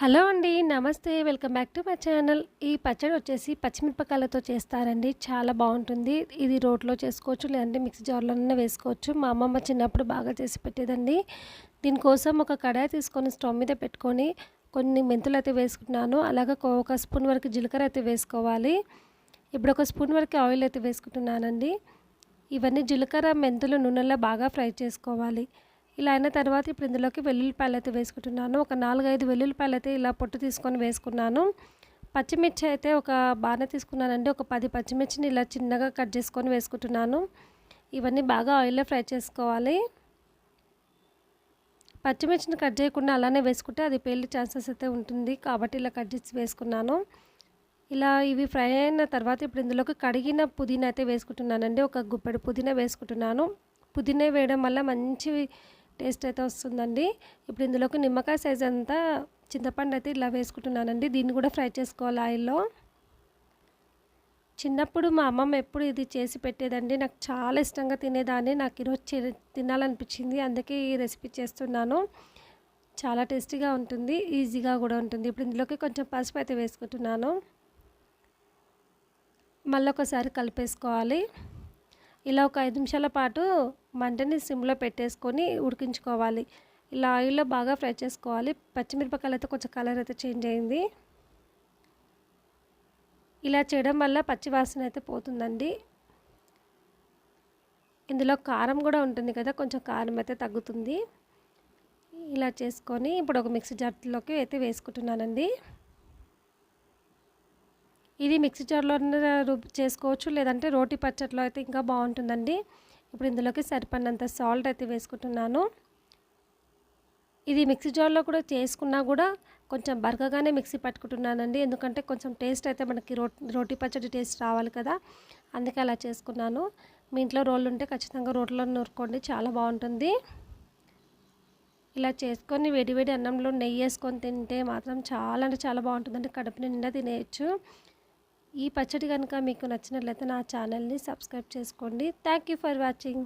Hello అండి నమస్తే. Welcome back to my channel. ఈ పచ్చడి వచ్చేసి పచ్చిమిరపకాయలతో చేస్తారండి. చాలా బాగుంటుంది. ఇది రోట్లో చేసుకోవచ్చు లేదంటే మిక్సీ జార్లోనే వేసుకోవచ్చు. మా అమ్మమ్మ చిన్నప్పుడు బాగా చేసి పెట్టేదండి. దీనికోసం ఒక కడాయి తీసుకొని స్టవ్ మీద పెట్టుకొని కొన్ని మెంతులు అయితే వేసుకుంటున్నాను. అలాగే ఒక స్పూన్ వరకు జీలకర్ర అయితే వేసుకోవాలి. ఇప్పుడు ఒక స్పూన్ వరకు ఆయిల్ అయితే వేసుకుంటున్నానండి. ఇవన్నీ జీలకర్ర మెంతులు నూనెలో బాగా ఫ్రై చేసుకోవాలి. ఇలా అయిన తర్వాత ఇప్పుడు ఇందులోకి వెల్లుల్లిపాయలు అయితే వేసుకుంటున్నాను. ఒక నాలుగైదు వెల్లుల్లిపాయలు అయితే ఇలా పొట్టు తీసుకొని వేసుకున్నాను. పచ్చిమిర్చి అయితే ఒక బాగానే తీసుకున్నానండి. ఒక పది పచ్చిమిర్చిని ఇలా చిన్నగా కట్ చేసుకొని వేసుకుంటున్నాను. ఇవన్నీ బాగా ఆయిల్లో ఫ్రై చేసుకోవాలి. పచ్చిమిర్చిని కట్ చేయకుండా అలానే వేసుకుంటే అది పేలి ఛాన్సెస్ అయితే ఉంటుంది. కాబట్టి ఇలా కట్ చేసి వేసుకున్నాను. ఇలా ఇవి ఫ్రై అయిన తర్వాత ఇప్పుడు ఇందులోకి కడిగిన పుదీనా అయితే వేసుకుంటున్నానండి. ఒక గుప్పెడు పుదీనా వేసుకుంటున్నాను. పుదీనా వేయడం వల్ల మంచి టేస్ట్ అయితే వస్తుందండి. ఇప్పుడు ఇందులోకి నిమ్మకాయ సైజ్ అంతా చింతపండు అయితే ఇలా వేసుకుంటున్నానండి. దీన్ని కూడా ఫ్రై చేసుకోవాలి ఆయిల్లో. చిన్నప్పుడు మా అమ్మమ్మ ఎప్పుడు ఇది చేసి పెట్టేదండి. నాకు చాలా ఇష్టంగా తినేదాన్ని. నాకు ఈరోజు తినాలనిపించింది. అందుకే ఈ రెసిపీ చేస్తున్నాను. చాలా టేస్టీగా ఉంటుంది. ఈజీగా కూడా ఉంటుంది. ఇప్పుడు ఇందులోకి కొంచెం పసుపు అయితే వేసుకుంటున్నాను. మళ్ళీ ఒకసారి కలిపేసుకోవాలి. ఇలా ఒక ఐదు నిమిషాల పాటు మంటని సిమ్లో పెట్టేసుకొని ఉడికించుకోవాలి. ఇలా ఆయిల్లో బాగా ఫ్రై చేసుకోవాలి. పచ్చిమిరపకాయలు అయితే కొంచెం కలర్ అయితే చేంజ్ అయింది. ఇలా చేయడం వల్ల పచ్చి వాసన అయితే పోతుందండి. ఇందులో కారం కూడా ఉంటుంది కదా కొంచెం కారం అయితే తగ్గుతుంది. ఇలా చేసుకొని ఇప్పుడు ఒక మిక్సీ జార్లోకి అయితే వేసుకుంటున్నానండి. ఇది మిక్సీ జార్లో చేసుకోవచ్చు లేదంటే రోటి పచ్చట్లో అయితే ఇంకా బాగుంటుందండి. ఇప్పుడు ఇందులోకి సరిపడినంత సాల్ట్ అయితే వేసుకుంటున్నాను. ఇది మిక్సీ జార్లో కూడా చేసుకున్నా కూడా కొంచెం బరకగానే మిక్సీ పట్టుకుంటున్నానండి. ఎందుకంటే కొంచెం టేస్ట్ అయితే మనకి రో రోటి పచ్చడి టేస్ట్ రావాలి కదా. అందుకే అలా చేసుకున్నాను. మీ ఇంట్లో రోళ్ళు ఉంటే ఖచ్చితంగా రోట్లో నూరుకోండి. చాలా బాగుంటుంది. ఇలా చేసుకొని వేడివేడి అన్నంలో నెయ్యి వేసుకొని తింటే మాత్రం చాలా అంటే చాలా బాగుంటుందండి. కడుపు నిండా తినేయచ్చు. ఈ పచ్చడి కనుక మీకు నచ్చినట్లయితే నా ఛానల్ని సబ్స్క్రైబ్ చేసుకోండి. Thank you for watching